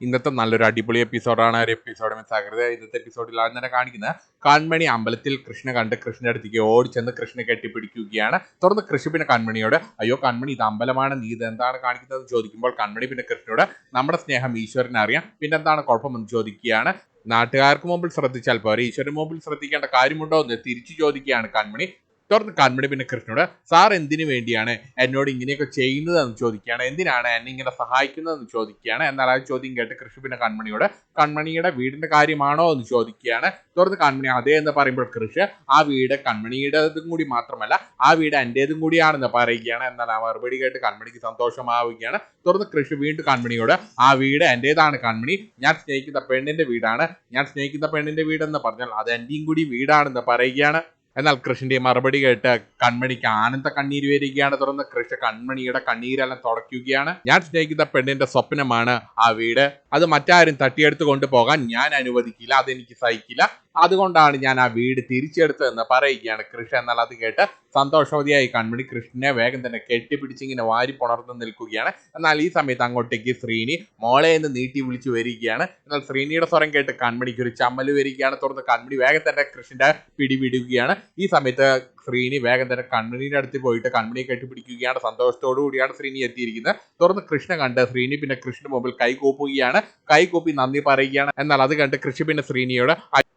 ഇന്നത്തെ നല്ലൊരു അടിപൊളി എപ്പിസോഡാണ് ഒരു എപ്പിസോഡ് മിസ്സാകരുത് ഇന്നത്തെ എപ്പിസോഡിൽ ആദ്യം തന്നെ കാണിക്കുന്നത്. കാൺമണി അമ്പലത്തിൽ കൃഷ്ണ കണ്ട് കൃഷ്ണന്റെ അടുത്തേക്ക് ഓടിച്ചെന്ന് കൃഷ്ണ കെട്ടിപ്പിടിക്കുകയാണ്. തുടർന്ന് കൃഷി പിന്നെ കൺമണിയോട് അയ്യോ കൺമണി ഇത് അമ്പലമാണ് നീ ഇത് എന്താണ് കാണിക്കുന്നത്? ചോദിക്കുമ്പോൾ കൺമണി പിന്നെ കൃഷ്ണയോട് നമ്മുടെ സ്നേഹം ഈശ്വരനെ അറിയാം. പിന്നെ എന്താണ് കുഴപ്പമെന്ന് ചോദിക്കുകയാണ്. നാട്ടുകാർക്ക് മുമ്പിൽ ശ്രദ്ധിച്ചാൽ പോരെ. ഈശ്വരൻ മുമ്പിൽ ശ്രദ്ധിക്കേണ്ട കാര്യമുണ്ടോ എന്ന് തിരിച്ചു ചോദിക്കുകയാണ് കൺമണി. തുടർന്ന് കൺമണി പിന്നെ കൃഷ്ണനോട് സാർ എന്തിനു വേണ്ടിയാണ് എന്നോട് ഇങ്ങനെയൊക്കെ ചെയ്യുന്നതെന്ന് ചോദിക്കുകയാണ്? എന്തിനാണ് എന്നെ ഇങ്ങനെ സഹായിക്കുന്നതെന്ന് ചോദിക്കുകയാണ്? എന്നാൽ ആ ചോദ്യം കേട്ട് കൃഷ്ണ പിന്നെ കൺമണിയോട് കൺമണിയുടെ വീടിന്റെ കാര്യമാണോ? എന്ന് ചോദിക്കുകയാണ്. തുടർന്ന് കൺമണി അതേ എന്ന് പറയുമ്പോൾ കൃഷി ആ വീട് കൺമണിയുടേതും കൂടി മാത്രമല്ല ആ വീട് എന്റെതും കൂടിയാണെന്ന് പറയുകയാണ്. എന്നാൽ ആ മറുപടി കേട്ട് കൺമണിക്ക് സന്തോഷമാവുകയാണ്. തുടർന്ന് കൃഷി വീണ്ടും കൺമണിയോട് ആ വീട് എന്റെതാണ് കൺമണി ഞാൻ സ്നേഹിക്കുന്ന പെണ്ണിന്റെ വീടാണ് ഞാൻ സ്നേഹിക്കുന്ന പെണ്ണിന്റെ വീടെന്ന് പറഞ്ഞാൽ അത് എന്റെയും കൂടി വീടാണെന്ന് പറയുകയാണ്. എന്നാൽ കൃഷ്ണന്റെ മറുപടി കേട്ട് കൺമണിക്ക് ആനന്ദ കണ്ണീര് വരികയാണ്. തുടർന്ന് കൃഷ്ണ കൺമണിയുടെ കണ്ണീരെല്ലാം തുടയ്ക്കുകയാണ്. ഞാൻ സ്നേഹിക്കുന്ന പെണ്ണിന്റെ സ്വപ്നമാണ് ആ വീട്. അത് മറ്റാരും തട്ടിയെടുത്ത് കൊണ്ടുപോകാൻ ഞാൻ അനുവദിക്കില്ല. അതെനിക്ക് സഹിക്കില്ല. അതുകൊണ്ടാണ് ഞാൻ ആ വീട് തിരിച്ചെടുത്തതെന്ന് പറയുകയാണ് കൃഷ്ണ എന്നാൽ അത് കേട്ട് സന്തോഷവതിയായി കൺമണി കൃഷ്ണനെ വേഗം തന്നെ കെട്ടിപ്പിടിച്ചിങ്ങനെ വാരി പുണർന്ന് നിൽക്കുകയാണ്. എന്നാൽ ഈ സമയത്ത് അങ്ങോട്ടേക്ക് ശ്രീനി മോളെ എന്ന് നീട്ടി വിളിച്ചു വരികയാണ്. എന്നാൽ ശ്രീനിയുടെ സ്വരം കേട്ട് കൺമണിക്ക് ഒരു ചമ്മൽ വരികയാണ്. തുടർന്ന് കൺമണി വേഗം തന്നെ കൃഷ്ണന്റെ പിടിവിടുകയാണ്. ഈ സമയത്ത് ശ്രീനി വേഗം തന്നെ കൺമണിയുടെ അടുത്ത് പോയിട്ട് കൺമണിയെ കെട്ടിപ്പിടിക്കുകയാണ്. സന്തോഷത്തോടു കൂടിയാണ് ശ്രീനി എത്തിയിരിക്കുന്നത്. തുറന്ന് കൃഷ്ണ കണ്ട് ശ്രീനി പിന്നെ കൃഷ്ണ മുമ്പിൽ കൈ കൂപ്പുകയാണ്. കൈ കൂപ്പി നന്ദി പറയുകയാണ്. എന്നാൽ അത് കണ്ട് കൃഷി പിന്നെ ശ്രീനിയോട്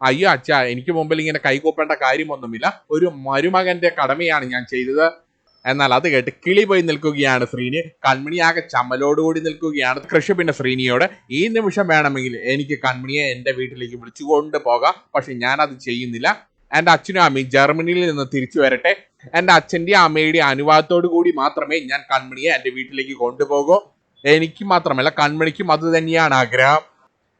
അയ്യോ അച്ഛ എനിക്ക് മുമ്പിൽ ഇങ്ങനെ കൈ കൂപ്പേണ്ട കാര്യമൊന്നുമില്ല. ഒരു മരുമകന്റെ കടമയാണ് ഞാൻ ചെയ്തത്. എന്നാൽ അത് കേട്ട് കിളി പോയി നിൽക്കുകയാണ് ശ്രീനി. കൺമണിയാകെ ചമ്മലോടുകൂടി നിൽക്കുകയാണ്. കൃഷി പിന്നെ ശ്രീനിയോട് ഈ നിമിഷം വേണമെങ്കിൽ എനിക്ക് കൺമണിയെ എന്റെ വീട്ടിലേക്ക് വിളിച്ചുകൊണ്ട് പോകാം. പക്ഷെ ഞാനത് ചെയ്യുന്നില്ല. എന്റെ അച്ഛനും അമ്മയും ജർമ്മനിയിൽ നിന്ന് തിരിച്ചു വരട്ടെ. എന്റെ അച്ഛന്റെയും അമ്മയുടെയും അനുവാദത്തോടു കൂടി മാത്രമേ ഞാൻ കൺമണിയെ എന്റെ വീട്ടിലേക്ക് കൊണ്ടുപോകൂ. എനിക്ക് മാത്രമല്ല കൺമണിക്കും അത് തന്നെയാണ് ആഗ്രഹം.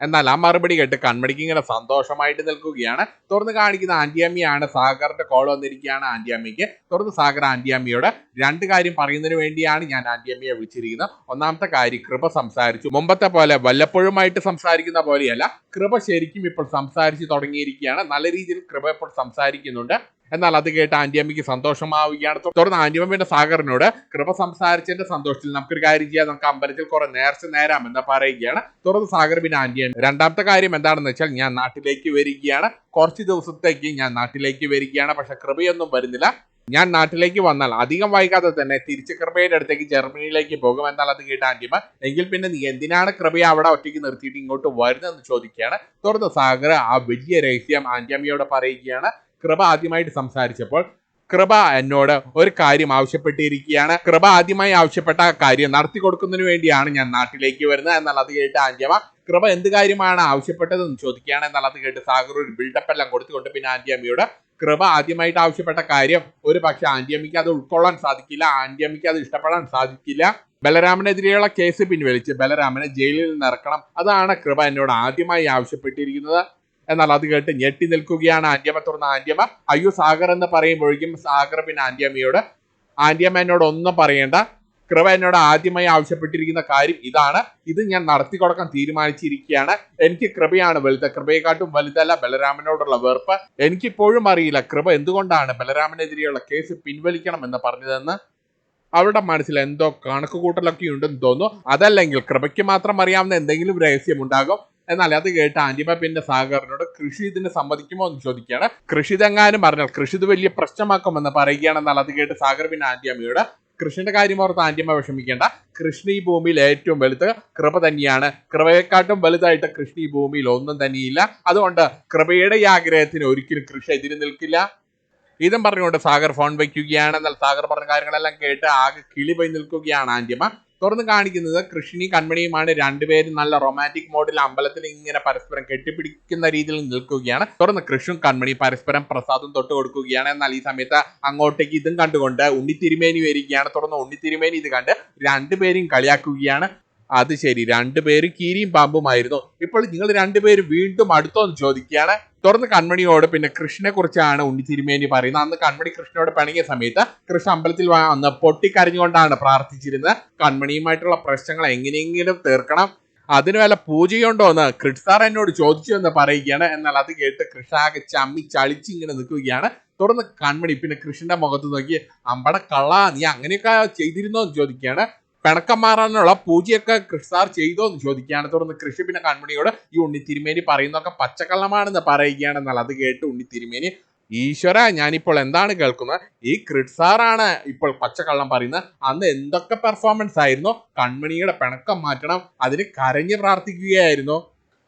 എന്നാൽ ആ മറുപടി കേട്ട് കൺമണിക്ക് ഇങ്ങനെ സന്തോഷമായിട്ട് നിൽക്കുകയാണ്. തുറന്ന് കാണിക്കുന്ന ആന്റിയമ്മയാണ് സാഗറിന്റെ കോൾ വന്നിരിക്കുകയാണ്. ആന്റിയമ്മയ്ക്ക് തുറന്ന് സാഗർ ആന്റിയമ്മയോട് രണ്ട് കാര്യം പറയുന്നതിന് വേണ്ടിയാണ് ഞാൻ ആന്റിയമ്മയെ വിളിച്ചിരിക്കുന്നത്. ഒന്നാമത്തെ കാര്യം കൃപ സംസാരിച്ചു. മുമ്പത്തെ പോലെ വല്ലപ്പോഴുമായിട്ട് സംസാരിക്കുന്ന പോലെയല്ല കൃപ ശരിക്കും ഇപ്പോൾ സംസാരിച്ചു തുടങ്ങിയിരിക്കുകയാണ്. നല്ല രീതിയിൽ കൃപ ഇപ്പോൾ സംസാരിക്കുന്നുണ്ട്. എന്നാൽ അത് കേട്ട് ആന്റിയമ്മയ്ക്ക് സന്തോഷമാവുകയാണ്. തുടർന്ന് ആന്റിയമ്മയുടെ സാഗറിനോട് കൃപ സംസാരിച്ചതിന്റെ സന്തോഷത്തിൽ നമുക്കൊരു കാര്യം ചെയ്യാം. നമുക്ക് അമ്പലത്തിൽ കുറെ നേർച്ച നേരാം എന്ന് പറയുകയാണ്. തുടർന്ന് സാഗർ പിന്നെ ആന്റിയാണ് രണ്ടാമത്തെ കാര്യം എന്താണെന്ന് വെച്ചാൽ ഞാൻ നാട്ടിലേക്ക് വരികയാണ്. കുറച്ച് ദിവസത്തേക്ക് ഞാൻ നാട്ടിലേക്ക് വരികയാണ്. പക്ഷെ കൃപയൊന്നും വരുന്നില്ല. ഞാൻ നാട്ടിലേക്ക് വന്നാൽ അധികം വൈകാതെ തന്നെ തിരിച്ച് കൃപയുടെ അടുത്തേക്ക് ജർമ്മനിയിലേക്ക് പോകും എന്നാൽ അത് കേട്ട ആന്റിമ എങ്കിൽ പിന്നെ നീ എന്തിനാണ് കൃപയെ അവിടെ ഒറ്റയ്ക്ക് നിർത്തിയിട്ട് ഇങ്ങോട്ട് വരുന്നതെന്ന് ചോദിക്കുകയാണ്. തുടർന്ന് സാഗർ ആ വലിയ രഹസ്യം ആന്റിയമ്മയോട് പറയുകയാണ്. കൃപ ആദ്യമായിട്ട് സംസാരിച്ചപ്പോൾ കൃപ എന്നോട് ഒരു കാര്യം ആവശ്യപ്പെട്ടിരിക്കുകയാണ്. കൃപ ആദ്യമായി ആവശ്യപ്പെട്ട കാര്യം നടത്തി കൊടുക്കുന്നതിന് വേണ്ടിയാണ് ഞാൻ നാട്ടിലേക്ക് വരുന്നത് എന്നാൽ അത് കേട്ട് ആന്റിയമ്മ കൃപ എന്ത് കാര്യമാണ് ആവശ്യപ്പെട്ടതെന്ന് ചോദിക്കുകയാണ് എന്നാൽ അത് കേട്ട് സാഗർ ഒരു ബിൽഡപ്പ് എല്ലാം കൊടുത്തുകൊണ്ട് പിന്നെ ആന്റിയമ്മയോട് കൃപ ആദ്യമായിട്ട് ആവശ്യപ്പെട്ട കാര്യം ഒരു പക്ഷെ ആന്റിയമ്മയ്ക്ക് അത് ഉൾക്കൊള്ളാൻ സാധിക്കില്ല ആന്റിയമ്മയ്ക്ക് അത് ഇഷ്ടപ്പെടാൻ സാധിക്കില്ല. ബലരാമനെതിരെയുള്ള കേസ് പിൻവലിച്ച് ബലരാമനെ ജയിലിൽ നിന്ന് ഇറക്കണം. അതാണ് കൃപ എന്നോട് ആദ്യമായി ആവശ്യപ്പെട്ടിരിക്കുന്നത്. എന്നാൽ അത് കേട്ട് ഞെട്ടി നിൽക്കുകയാണ് ആന്റിയമ്മ തുറന്ന ആന്റിയമ്മ അയ്യോ സാഗർ എന്ന് പറയുമ്പോഴേക്കും സാഗർ പിന്നെ ആന്റിയമ്മയോട് ആന്റിയമ്മ എന്നോട് ഒന്നും പറയേണ്ട. കൃപ എന്നോട് ആദ്യമായി ആവശ്യപ്പെട്ടിരിക്കുന്ന കാര്യം ഇതാണ്. ഇത് ഞാൻ നടത്തി കൊടുക്കാൻ തീരുമാനിച്ചിരിക്കുകയാണ്. എനിക്ക് കൃപയാണ് വലുത്. കൃപയെക്കാട്ടും വലുതല്ല ബലരാമനോടുള്ള വെറുപ്പ്. എനിക്കിപ്പോഴും അറിയില്ല കൃപ എന്തുകൊണ്ടാണ് ബലരാമനെതിരെയുള്ള കേസ് പിൻവലിക്കണം എന്ന് പറഞ്ഞതെന്ന്. അവരുടെ മനസ്സിൽ എന്തോ കണക്കുകൂട്ടലൊക്കെ ഉണ്ടെന്ന് തോന്നുന്നു. അതല്ലെങ്കിൽ കൃപയ്ക്ക് മാത്രം അറിയാവുന്ന എന്തെങ്കിലും രഹസ്യമുണ്ടാകും എന്നാൽ അത് കേട്ട് ആന്റിമ പിന്നെ സാഗറിനോട് കൃഷി ഇതിന് സമ്മതിക്കുമോ എന്ന് ചോദിക്കുകയാണ്. കൃഷി ഇതെങ്ങാനും പറഞ്ഞാൽ കൃഷി ഇത് വലിയ പ്രശ്നമാക്കുമെന്ന് പറയുകയാണെന്നാൽ അത് കേട്ട് സാഗർ പിന്നെ ആന്റിയമ്മയോട് കൃഷ്ണന്റെ കാര്യം ഓർത്ത് ആന്റിയമ്മ വിഷമിക്കേണ്ട. കൃഷ്ണ ഈ ഭൂമിയിൽ ഏറ്റവും വലുത് കൃപ തന്നെയാണ്. കൃപയെക്കാട്ടും വലുതായിട്ട് കൃഷ്ണ ഈ ഭൂമിയിൽ ഒന്നും തന്നെയില്ല. അതുകൊണ്ട് കൃപയുടെ ഈ ആഗ്രഹത്തിന് ഒരിക്കലും കൃഷി എതിര് നിൽക്കില്ല. ഇതും പറഞ്ഞുകൊണ്ട് സാഗർ ഫോൺ വയ്ക്കുകയാണ്. എന്നാൽ സാഗർ പറഞ്ഞ കാര്യങ്ങളെല്ലാം കേട്ട് ആകെ കിളി പോയി നിൽക്കുകയാണ് ആന്റിയമ്മ. തുറന്ന് കാണിക്കുന്നത് കൃഷ്ണി കൺമണിയുമാണ്. രണ്ടുപേരും നല്ല റൊമാന്റിക് മോഡിൽ അമ്പലത്തിൽ ഇങ്ങനെ പരസ്പരം കെട്ടിപ്പിടിക്കുന്ന രീതിയിൽ നിൽക്കുകയാണ്. തുറന്ന് കൃഷ്ണും കൺമണി പരസ്പരം പ്രസാദം തൊട്ട് കൊടുക്കുകയാണ്. എന്നാൽ ഈ സമയത്ത് അങ്ങോട്ടേക്ക് ഇതും കണ്ടുകൊണ്ട് ഉണ്ണിത്തിരുമേനി വരികയാണ്. തുറന്ന് ഉണ്ണിത്തിരുമേനി ഇത് കണ്ട് രണ്ടുപേരും കളിയാക്കുകയാണ്. അത് ശരി. രണ്ടുപേരും കീരിയും പാമ്പുമായിരുന്നു ഇപ്പോൾ നിങ്ങൾ രണ്ടുപേരും വീണ്ടും അടുത്തോ എന്ന് ചോദിക്കുകയാണ്. തുറന്ന് കൺമണിയോട് പിന്നെ കൃഷ്ണനെ കുറിച്ചാണ് ഉണ്ണി തിരുമേനി പറയുന്നത്. അന്ന് കൺമണി കൃഷ്ണനോട് പിണങ്ങിയ സമയത്ത് കൃഷ്ണ അമ്പലത്തിൽ വന്ന് പൊട്ടിക്കരഞ്ഞുകൊണ്ടാണ് പ്രാർത്ഥിച്ചിരുന്നത്. കൺമണിയുമായിട്ടുള്ള പ്രശ്നങ്ങൾ എങ്ങനെയെങ്കിലും തീർക്കണം. അതിന് വല്ല പൂജയുണ്ടോ എന്ന് കൃഷ്ണാർ എന്നോട് ചോദിച്ചു എന്ന് പറയുകയാണ്. എന്നാൽ അത് കേട്ട് കൃഷ ആകെ ചമ്മി ചളിച്ച് ഇങ്ങനെ നിൽക്കുകയാണ്. തുടർന്ന് കൺമണി പിന്നെ കൃഷ്ണന്റെ മുഖത്ത് നോക്കി അമ്പട കള്ള നീ അങ്ങനെയൊക്കെ ചെയ്തിരുന്നോ? എന്ന് ചോദിക്കുകയാണ്. പിണക്കം മാറാനുള്ള പൂജയൊക്കെ സാർ ചെയ്തോ എന്ന് ചോദിക്കുകയാണ്. തുടർന്ന് കൃഷി പിന്നെ കൺമണിയോട് ഈ ഉണ്ണി തിരുമേനി പറയുന്നതൊക്കെ പച്ചക്കള്ളമാണെന്ന് പറയുകയാണെന്നാൽ അത് കേട്ട് ഉണ്ണി തിരുമേനി ഈശ്വര ഞാനിപ്പോൾ എന്താണ് കേൾക്കുന്നത്? ഈ ക്രിഡ്സാറാണ് ഇപ്പോൾ പച്ചക്കള്ളം പറയുന്നത്. അന്ന് എന്തൊക്കെ പെർഫോമൻസ് ആയിരുന്നു? കൺമണിയുടെ പിണക്കം മാറ്റണം അതിന് കരഞ്ഞു പ്രാർത്ഥിക്കുകയായിരുന്നു.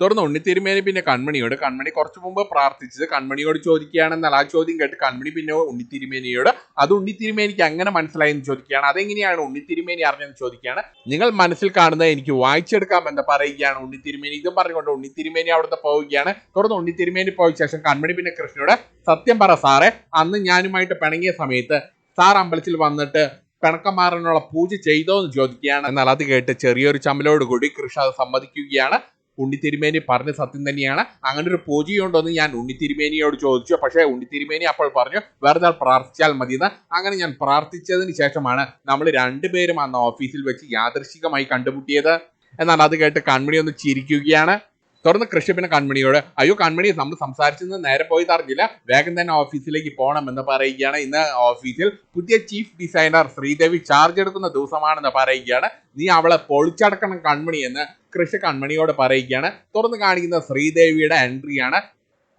തുടർന്ന് ഉണ്ണിത്തിരുമേനി പിന്നെ കൺമണിയോട്. കൺമണി കുറച്ചു മുമ്പ് പ്രാർത്ഥിച്ചത്. കൺമണിയോട് ചോദിക്കുകയാണെന്നാൽ ആ ചോദ്യം കേട്ട് കൺമണി പിന്നെ ഉണ്ണിത്തിരുമേനിയോട് അത് ഉണ്ണിത്തിരുമേനിക്ക് അങ്ങനെ മനസ്സിലായെന്ന് ചോദിക്കുകയാണ്. അതെങ്ങനെയാണ് ഉണ്ണിത്തിരുമേനി അറിഞ്ഞെന്ന് ചോദിക്കുകയാണ്. നിങ്ങൾ മനസ്സിൽ കാണുന്നത് എനിക്ക് വായിച്ചെടുക്കാം എന്ന് പറയുകയാണ് ഉണ്ണിത്തിരുമേനി. ഇതും പറഞ്ഞുകൊണ്ട് ഉണ്ണിത്തിരുമേനി അവിടുത്തെ പോവുകയാണ്. തുടർന്ന് ഉണ്ണിത്തിരുമേനി പോയ ശേഷം കൺമണി പിന്നെ കൃഷ്ണനോട് സത്യം പറ സാറേ അന്ന് ഞാനുമായിട്ട് പിണങ്ങിയ സമയത്ത് സാർ അമ്പലത്തിൽ വന്നിട്ട് പിണക്കം മാറാനുള്ള പൂജ ചെയ്തോ എന്ന് ചോദിക്കുകയാണ്. എന്നാൽ അത് കേട്ട് ചെറിയൊരു ചമ്മലോട് കൂടി കൃഷി അത് സമ്മതിക്കുകയാണ്. ഉണ്ണിത്തിരുമേനി പറഞ്ഞ സത്യം തന്നെയാണ്. അങ്ങനെ ഒരു പൂജയുണ്ടോ എന്ന് ഞാൻ ഉണ്ണിത്തിരുമേനിയോട് ചോദിച്ചു. പക്ഷേ ഉണ്ണിത്തിരുമേനി അപ്പോൾ പറഞ്ഞു വേറെ പ്രാർത്ഥിച്ചാൽ മതിയെന്ന്. അങ്ങനെ ഞാൻ പ്രാർത്ഥിച്ചതിന് ശേഷമാണ് നമ്മൾ രണ്ടുപേരും അന്ന് ഓഫീസിൽ വെച്ച് യാദൃശികമായി കണ്ടുമുട്ടിയത്. എന്നാൽ അത് കേട്ട് കൺമണി ഒന്ന് ചിരിക്കുകയാണ്. തുടർന്ന് കൃഷിപ്പിന് കൺമണിയോട് അയ്യോ കൺമണി നമ്മൾ സംസാരിച്ചെന്ന് നേരെ പോയി തറിഞ്ഞില്ല വേഗം തന്നെ ഓഫീസിലേക്ക് പോകണം എന്ന് പറയുകയാണ്. ഇന്ന് ഓഫീസിൽ പുതിയ ചീഫ് ഡിസൈനർ ശ്രീദേവി ചാർജ് എടുക്കുന്ന ദിവസമാണെന്ന് പറയുകയാണ്. നീ അവളെ പൊളിച്ചടക്കണം കൺമണി എന്ന് കൃഷി കൺമണിയോട് പറയുകയാണ്. തുറന്ന് കാണിക്കുന്ന ശ്രീദേവിയുടെ എൻട്രിയാണ്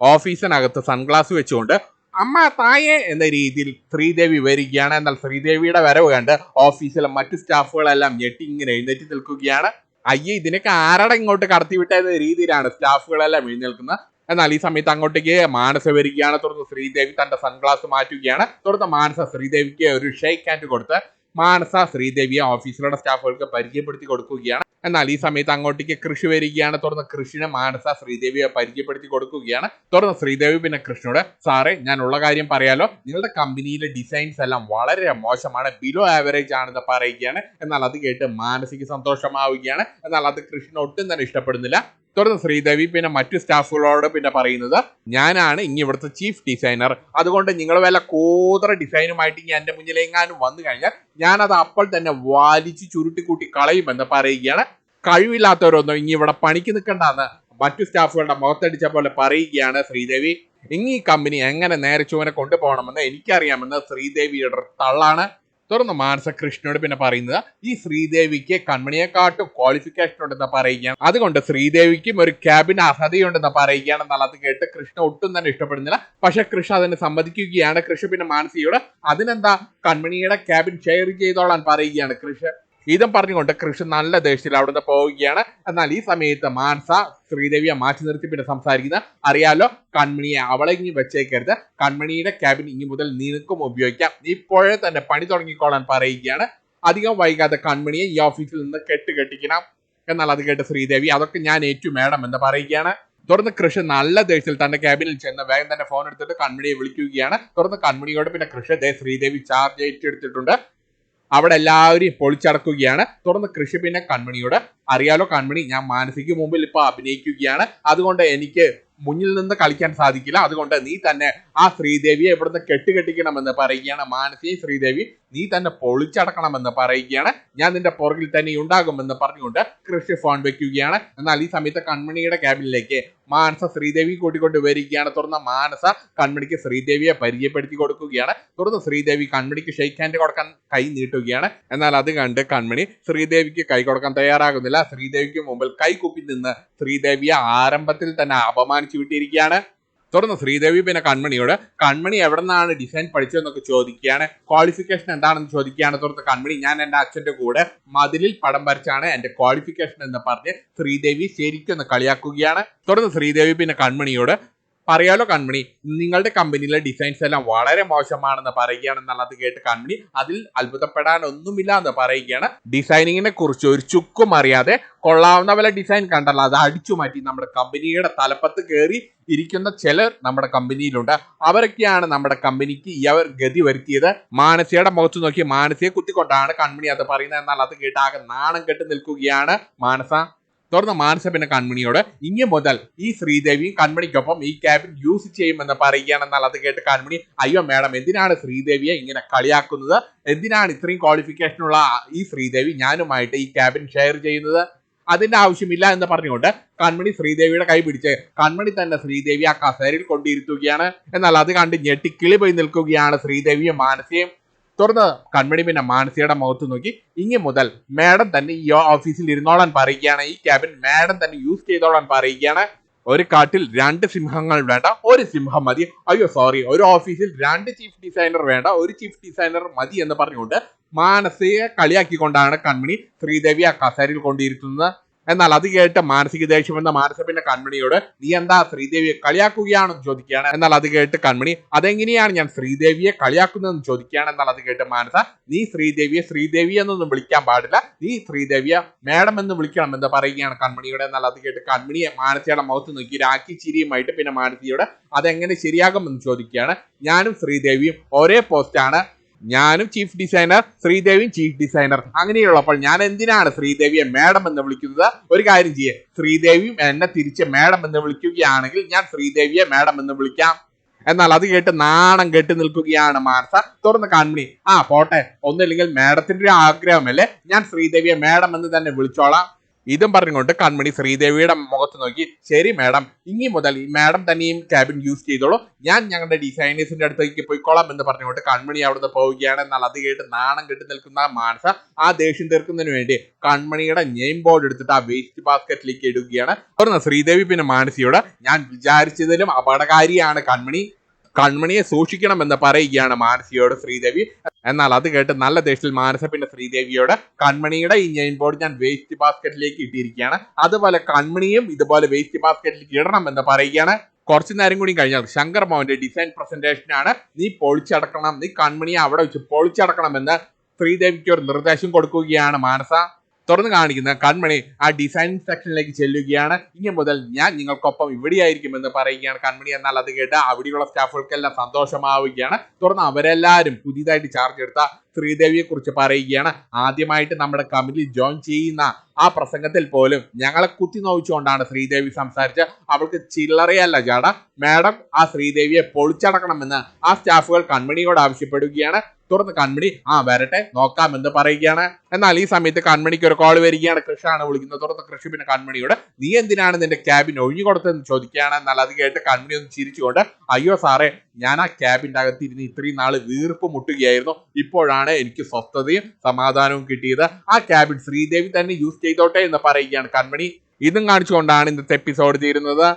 ഓഫീസിനകത്ത് സൺഗ്ലാസ് വെച്ചുകൊണ്ട് അമ്മ തായേ എന്ന രീതിയിൽ ശ്രീദേവി വരികയാണ്. എന്നാൽ ശ്രീദേവിയുടെ വരവ് കണ്ട് ഓഫീസിലെ മറ്റു സ്റ്റാഫുകളെല്ലാം ഞെട്ടി ഇങ്ങനെ എഴുന്നേറ്റ് നിൽക്കുകയാണ്. അയ്യേ ഇതിനൊക്കെ ആരടെ ഇങ്ങോട്ട് കടത്തിവിട്ട എന്ന രീതിയിലാണ് സ്റ്റാഫുകളെല്ലാം എഴുന്നേൽക്കുന്നത്. എന്നാൽ ഈ സമയത്ത് അങ്ങോട്ടേക്ക് മാനസ വരികയാണ്. തുടർന്ന് ശ്രീദേവി തന്റെ സൺഗ്ലാസ് മാറ്റുകയാണ്. തുടർന്ന് മാനസ ശ്രീദേവിക്ക് ഒരു ഷേക്ക് ഹാൻഡ് കൊടുത്ത് മാനസ ശ്രീദേവിയെ ഓഫീസിലുള്ള സ്റ്റാഫുകൾക്ക് പരിചയപ്പെടുത്തി കൊടുക്കുകയാണ്. എന്നാൽ ഈ സമയത്ത് അങ്ങോട്ടേക്ക് കൃഷി വരികയാണ്. തുടർന്ന് കൃഷിനെ മാനസ ശ്രീദേവിയെ പരിചയപ്പെടുത്തി കൊടുക്കുകയാണ്. തുടർന്ന് ശ്രീദേവി പിന്നെ കൃഷ്ണനോട് സാറേ ഞാൻ ഉള്ള കാര്യം പറയാലോ. നിങ്ങളുടെ കമ്പനിയിലെ ഡിസൈൻസ് എല്ലാം വളരെ മോശമാണ്. ബിലോ ആവറേജ് ആണെന്ന് പറയുകയാണ്. എന്നാൽ അത് കേട്ട് മാനസിക സന്തോഷമാവുകയാണ്. എന്നാൽ അത് കൃഷ്ണൻ ഒട്ടും തന്നെ ഇഷ്ടപ്പെടുന്നില്ല. തുടർന്ന് ശ്രീദേവി പിന്നെ മറ്റു സ്റ്റാഫുകളോട് പിന്നെ പറയുന്നത് ഞാനാണ് ഇനി ഇവിടുത്തെ ചീഫ് ഡിസൈനർ അതുകൊണ്ട് നിങ്ങൾ വല്ല കൂതറ ഡിസൈനുമായിട്ട് ഇനി എന്റെ മുന്നിലെങ്ങാനും വന്നു കഴിഞ്ഞാൽ ഞാനത് അപ്പോൾ തന്നെ വലിച്ചു ചുരുട്ടിക്കൂട്ടി കളയുമെന്ന് പറയുകയാണ്. കഴിവില്ലാത്തവരൊന്നും ഇനി ഇവിടെ പണിക്ക് നിൽക്കണ്ടെന്ന് മറ്റു സ്റ്റാഫുകളുടെ മുഖത്തടിച്ച പോലെ പറയുകയാണ് ശ്രീദേവി. ഇനി ഈ കമ്പനി എങ്ങനെ നേരെ ചുവനെ കൊണ്ടുപോകണമെന്ന് എനിക്കറിയാമെന്ന് ശ്രീദേവിയുടെ തള്ളാണ്. തുടർന്ന് മാനസ കൃഷ്ണനോട് പിന്നെ പറയുന്നത് ഈ ശ്രീദേവിക്ക് കൺമണിയെക്കാട്ടും ക്വാളിഫിക്കേഷൻ ഉണ്ടെന്ന് പറയുകയാണ് അതുകൊണ്ട് ശ്രീദേവിക്കും ഒരു ക്യാബിൻ അർഹതയുണ്ടെന്ന് പറയുകയാണ് എന്നുള്ളത് കേട്ട് കൃഷ്ണ ഒട്ടും തന്നെ ഇഷ്ടപ്പെടുന്നില്ല. പക്ഷെ കൃഷ്ണ അതിന് സമ്മതിക്കുകയാണ്. കൃഷ്ണ പിന്നെ മാനസിയോട് അതിനെന്താ? കൺമണിയുടെ ക്യാബിൻ ഷെയർ ചെയ്തോളാൻ പറയുകയാണ് കൃഷ്ണ. ഇതും പറഞ്ഞുകൊണ്ട് കൃഷ്ണൻ നല്ല ദേഷ്യത്തിൽ അവിടുന്ന് പോവുകയാണ്. എന്നാൽ ഈ സമയത്ത് മാൻസ ശ്രീദേവിയെ മാറ്റി നിർത്തി പിന്നെ സംസാരിക്കുന്ന അറിയാലോ കൺമണിയെ അവളെ ഇനി വെച്ചേക്കരുത്. കൺമണിയുടെ ക്യാബിൻ ഇനി മുതൽ നിനക്കും ഉപയോഗിക്കാം. ഇപ്പോഴേ തന്നെ പണി തുടങ്ങിക്കോളാൻ പറയുകയാണ്. അധികം വൈകാതെ കൺമണിയെ ഈ ഓഫീസിൽ നിന്ന് കെട്ട് കെട്ടിക്കണം എന്നാൽ അത് കേട്ട് ശ്രീദേവി അതൊക്കെ ഞാൻ ഏറ്റു മേഡം എന്ന് പറയുകയാണ്. തുടർന്ന് കൃഷി നല്ല ദേഷ്യത്തിൽ തന്റെ ക്യാബിനിൽ ചെന്ന് വേഗം തന്നെ ഫോൺ എടുത്തിട്ട് കൺമണിയെ വിളിക്കുകയാണ്. തുടർന്ന് കൺമണിയോട് പിന്നെ കൃഷി ദേ ശ്രീദേവി ചാർജ് ഏറ്റെടുത്തിട്ടുണ്ട്. അവിടെ എല്ലാവരെയും പൊളിച്ചടക്കുകയാണ്. തുടർന്ന് കൃഷി പിന്നെ കൺമണിയോട് അറിയാലോ കൺമണി ഞാൻ മാനസിക മുമ്പിൽ ഇപ്പൊ അഭിനയിക്കുകയാണ്. അതുകൊണ്ട് എനിക്ക് മുന്നിൽ നിന്ന് കളിക്കാൻ സാധിക്കില്ല. അതുകൊണ്ട് നീ തന്നെ ആ ശ്രീദേവിയെ ഇവിടുന്ന് കെട്ടുകെട്ടിക്കണമെന്ന് പറയുകയാണ് മാനസിയും ശ്രീദേവി. നീ തന്നെ പൊളിച്ചടക്കണമെന്ന് പറയുകയാണ്. ഞാൻ നിന്റെ പുറകിൽ തന്നെ ഉണ്ടാകുമെന്ന് പറഞ്ഞുകൊണ്ട് കൃഷി ഫോൺ വെക്കുകയാണ്. എന്നാൽ ഈ സമയത്ത് കൺമണിയുടെ ക്യാബിനിലേക്ക് മാനസ ശ്രീദേവി കൂട്ടിക്കൊണ്ട് വരികയാണ്. തുടർന്ന് മാനസ കൺമണിക്ക് ശ്രീദേവിയെ പരിചയപ്പെടുത്തി കൊടുക്കുകയാണ്. തുടർന്ന് ശ്രീദേവി കൺമണിക്ക് ഷെയ്ക്ക് ഹാൻഡ് കൊടുക്കാൻ കൈ നീട്ടുകയാണ്. എന്നാൽ അത് കണ്ട് കൺമണി ശ്രീദേവിക്ക് കൈ കൊടുക്കാൻ തയ്യാറാകുന്നില്ല. ശ്രീദേവിക്ക് മുമ്പിൽ കൈ കുപ്പി നിന്ന് ശ്രീദേവിയെ ആരംഭത്തിൽ തന്നെ അപമാനിച്ചു വിട്ടിരിക്കുകയാണ്. തുടർന്ന് ശ്രീദേവി പിന്നെ കൺമണിയോട് കൺമണി എവിടെ നിന്നാണ് ഡിസൈൻ പഠിച്ചതെന്നൊക്കെ ചോദിക്കുകയാണ്. ക്വാളിഫിക്കേഷൻ എന്താണെന്ന് ചോദിക്കുകയാണ്. തുടർന്ന് കൺമണി ഞാൻ എന്റെ അച്ഛന്റെ കൂടെ മതിലിൽ പടം വരച്ചാണ് എന്റെ ക്വാളിഫിക്കേഷൻ എന്ന് പറഞ്ഞ് ശ്രീദേവി ശരിക്കും ഒന്ന് കളിയാക്കുകയാണ്. തുടർന്ന് ശ്രീദേവി പിന്നെ കൺമണിയോട് പറയാലോ കമ്പനി നിങ്ങളുടെ കമ്പനിയിലെ ഡിസൈൻസ് എല്ലാം വളരെ മോശമാണെന്ന് പറയുകയാണെന്നുള്ളത് കേട്ട് കമ്പനി അതിൽ അത്ഭുതപ്പെടാൻ ഒന്നുമില്ല എന്ന് പറയുകയാണ്. ഡിസൈനിങ്ങിനെ കുറിച്ച് ഒരു ചുക്കും അറിയാതെ കൊള്ളാവുന്ന വല്ല ഡിസൈൻ കണ്ടല്ലോ അത് അടിച്ചു മാറ്റി നമ്മുടെ കമ്പനിയുടെ തലപ്പത്ത് കയറി ഇരിക്കുന്ന ചിലർ നമ്മുടെ കമ്പനിയിലുണ്ട് അവരൊക്കെയാണ് നമ്മുടെ കമ്പനിക്ക് ഇവർ ഗതി വരുത്തിയത്. മാനസിയുടെ മുഖത്ത് നോക്കി മാനസിയെ കുത്തിക്കൊണ്ടാണ് കൺമണി അത് പറയുന്നത് എന്നാൽ അത് കേട്ടാകെ നാണം കെട്ട് നിൽക്കുകയാണ് മാനസ. തുടർന്ന് മാനസ പിന്നെ കൺമണിയോട് ഇനി മുതൽ ഈ ശ്രീദേവിയും കൺമണിക്കൊപ്പം ഈ ക്യാബിൻ യൂസ് ചെയ്യുമെന്ന് പറയുകയാണെന്നാൽ അത് കേട്ട് കൺമണി അയ്യോ മാഡം എന്തിനാണ് ശ്രീദേവിയെ ഇങ്ങനെ കളിയാക്കുന്നത്? എന്തിനാണ് ഇത്രയും ക്വാളിഫിക്കേഷനുള്ള ഈ ശ്രീദേവി ഞാനുമായിട്ട് ഈ ക്യാബിൻ ഷെയർ ചെയ്യുന്നത്? അതിന്റെ ആവശ്യമില്ല എന്ന് പറഞ്ഞുകൊണ്ട് കൺമണി ശ്രീദേവിയുടെ കൈ പിടിച്ച് കൺമണി തന്നെ ശ്രീദേവി ആ കസേരയിൽ കൊണ്ടിരുത്തുകയാണ്. എന്നാൽ അത് കണ്ട് ഞെട്ടിക്കിളി പോയി നിൽക്കുകയാണ് ശ്രീദേവിയും മാനസയും. തുറന്ന്. കൺമണി പിന്നെ മാനസികയുടെ മുഖത്ത് നോക്കി. ഇനി മുതൽ മാഡം തന്നെ ഈ ഓഫീസിൽ ഇരുന്നോളാൻ പറയുകയാണ്. ഈ ക്യാബിൻ മാഡം തന്നെ യൂസ് ചെയ്തോളാൻ പറയുകയാണ്. ഒരു കാട്ടിൽ രണ്ട് സിംഹങ്ങൾ വേണ്ട ഒരു സിംഹം മതി. അയ്യോ സോറി ഒരു ഓഫീസിൽ രണ്ട് ചീഫ് ഡിസൈനർ വേണ്ട ഒരു ചീഫ് ഡിസൈനർ മതി എന്ന് പറഞ്ഞുകൊണ്ട് മാനസിക കളിയാക്കിക്കൊണ്ടാണ് കൺമണി ശ്രീദേവി ആ കസേരയിൽ കൊണ്ടിരുത്തുന്നത് എന്നാൽ അത് കേട്ട് മാനസിക ദേഷ്യം എന്ന മാനസപ്പിന്റെ കൺമണിയോട് നീ എന്താ ശ്രീദേവിയെ കളിയാക്കുകയാണെന്ന് ചോദിക്കുകയാണ്? എന്നാൽ അത് കേട്ട് കൺമണി അതെങ്ങനെയാണ് ഞാൻ ശ്രീദേവിയെ കളിയാക്കുന്നതെന്ന് ചോദിക്കുകയാണ്? എന്നാൽ അത് കേട്ട് മാനസ നീ ശ്രീദേവിയെ ശ്രീദേവി എന്നൊന്നും വിളിക്കാൻ പാടില്ല. നീ ശ്രീദേവിയെ മാഡം എന്ന് വിളിക്കണം എന്ന് പറയുകയാണ് കൺമണിയോട്. എന്നാൽ അത് കേട്ട് കൺമണിയെ മാനസയുടെ മുഖത്ത് നോക്കി രാഖി ചിരിയുമായിട്ട് പിന്നെ മാനസിയോട് അതെങ്ങനെ ശരിയാകുമെന്ന് ചോദിക്കുകയാണ്. ഞാനും ശ്രീദേവിയും ഒരേ പോസ്റ്റാണ് ഞാനും ചീഫ് ഡിസൈനർ ശ്രീദേവിയും ചീഫ് ഡിസൈനർ അങ്ങനെയുള്ളപ്പോൾ ഞാൻ എന്തിനാണ് ശ്രീദേവിയെ മാഡം എന്ന് വിളിക്കുന്നത്? ഒരു കാര്യം ചെയ്യേ. ശ്രീദേവിയും എന്നെ തിരിച്ച് മാഡം എന്ന് വിളിക്കുകയാണെങ്കിൽ ഞാൻ ശ്രീദേവിയെ മാഡം എന്ന് വിളിക്കാം. എന്നാൽ അത് കേട്ട് നാണം കെട്ടി നിൽക്കുകയാണ് മാർസ തുറന്ന് കൺമണി ആ പോട്ടെ. ഒന്നില്ലെങ്കിൽ മാഡത്തിന്റെ ഒരു ആഗ്രഹമല്ലേ? ഞാൻ ശ്രീദേവിയെ മാഡം എന്ന് തന്നെ വിളിച്ചോളാം. ഇതും പറഞ്ഞുകൊണ്ട് കൺമണി ശ്രീദേവിയുടെ മുഖത്ത് നോക്കി ശരി മാഡം ഇനി മുതൽ മാഡം തന്നെയും ക്യാബിൻ യൂസ് ചെയ്തോളൂ. ഞാൻ ഞങ്ങളുടെ ഡിസൈനേഴ്സിന്റെ അടുത്തേക്ക് പോയിക്കോളാം എന്ന് പറഞ്ഞുകൊണ്ട് കൺമണി അവിടുന്ന് പോവുകയാണ്. എന്നാൽ അത് കേട്ട് നാണം കെട്ടി നിൽക്കുന്ന മാനസ ആ ദേഷ്യം തീർക്കുന്നതിന് വേണ്ടി കൺമണിയുടെ നെയിം ബോർഡ് എടുത്തിട്ട് ആ വേസ്റ്റ് ബാസ്ക്കറ്റിലേക്ക് ഇടുകയാണ്. തുറന്ന ശ്രീദേവി പിന്നെ മാനസിയോട് ഞാൻ വിചാരിച്ചതിലും അപകടകാരിയാണ് കൺമണി. കൺമണിയെ സൂക്ഷിക്കണമെന്ന് പറയുകയാണ് മാനസിയോട് ശ്രീദേവി. എന്നാൽ അത് കേട്ട് നല്ല ദേഷ്യത്തിൽ മാനസ പിന്നെ ശ്രീദേവിയോട് കൺമണിയുടെ ഈ നെയിം ബോർഡ് ഞാൻ വേസ്റ്റ് ബാസ്ക്കറ്റിലേക്ക് ഇട്ടിരിക്കുകയാണ്. അതുപോലെ കൺമണിയും ഇതുപോലെ വേസ്റ്റ് ബാസ്ക്കറ്റിലേക്ക് ഇടണം എന്ന് പറയുകയാണ്. കുറച്ചു നേരം കൂടി കഴിഞ്ഞാൽ ശങ്കർ മോഹന്റെ ഡിസൈൻ പ്രസന്റേഷനാണ് നീ പൊളിച്ചടക്കണം. നീ കൺമണിയെ അവിടെ വെച്ച് പൊളിച്ചടക്കണമെന്ന് ശ്രീദേവിക്ക് ഒരു നിർദ്ദേശം കൊടുക്കുകയാണ് മാനസ. തുറന്നു കാണിക്കുന്ന കൺമണി ആ ഡിസൈൻ സെക്ഷനിലേക്ക് ചെല്ലുകയാണ്. ഇനി മുതൽ ഞാൻ നിങ്ങൾക്കൊപ്പം ഇവിടെയായിരിക്കുമെന്ന് പറയുകയാണ് കൺമണി. എന്നാൽ അത് കേട്ട് അവിടെയുള്ള സ്റ്റാഫുകൾക്കെല്ലാം സന്തോഷമാവുകയാണ്. തുറന്ന് അവരെല്ലാവരും പുതിയതായിട്ട് ചാർജ് എടുത്ത ശ്രീദേവിയെ കുറിച്ച് പറയുകയാണ്. ആദ്യമായിട്ട് നമ്മുടെ കമ്പനി ജോയിൻ ചെയ്യുന്ന ആ പ്രസംഗത്തിൽ പോലും ഞങ്ങളെ കുത്തി നോവിച്ചുകൊണ്ടാണ് ശ്രീദേവി സംസാരിച്ച് അവൾക്ക് ചില്ലറയല്ല ജാട. മാഡം ആ ശ്രീദേവിയെ പൊളിച്ചടക്കണമെന്ന് ആ സ്റ്റാഫുകൾ കൺമണിയോട് ആവശ്യപ്പെടുകയാണ്. തുറന്ന് കൺമണി ആ വരട്ടെ നോക്കാം എന്ന് പറയുകയാണ്. എന്നാൽ ഈ സമയത്ത് കൺമണിക്ക് ഒരു കോൾ വരികയാണ്. കൃഷാണ് വിളിക്കുന്നത്. തുറന്ന് കൃഷി പിന്നെ കൺമണിയോട് നീ എന്തിനാണ് നിന്റെ ക്യാബിൻ ഒഴിഞ്ഞു കൊടുത്തതെന്ന് ചോദിക്കുകയാണ്? എന്നാൽ അത് കേട്ട് കൺമണി ഒന്ന് ചിരിച്ചുകൊണ്ട് അയ്യോ സാറേ ഞാൻ ആ ക്യാബിന്റെ അകത്തിരുന്ന് ഇത്രയും നാൾ വീർപ്പ് മുട്ടുകയായിരുന്നു. ഇപ്പോഴാണ് എനിക്ക് സ്വസ്ഥതയും സമാധാനവും കിട്ടിയത്. ആ ക്യാബിൻ ശ്രീദേവി തന്നെ യൂസ് ചെയ്തോട്ടെ എന്ന് പറയുകയാണ് കൺമണി ഇതും കാണിച്ചുകൊണ്ടാണ് ഇന്നത്തെ എപ്പിസോഡ് തീരുന്നത്.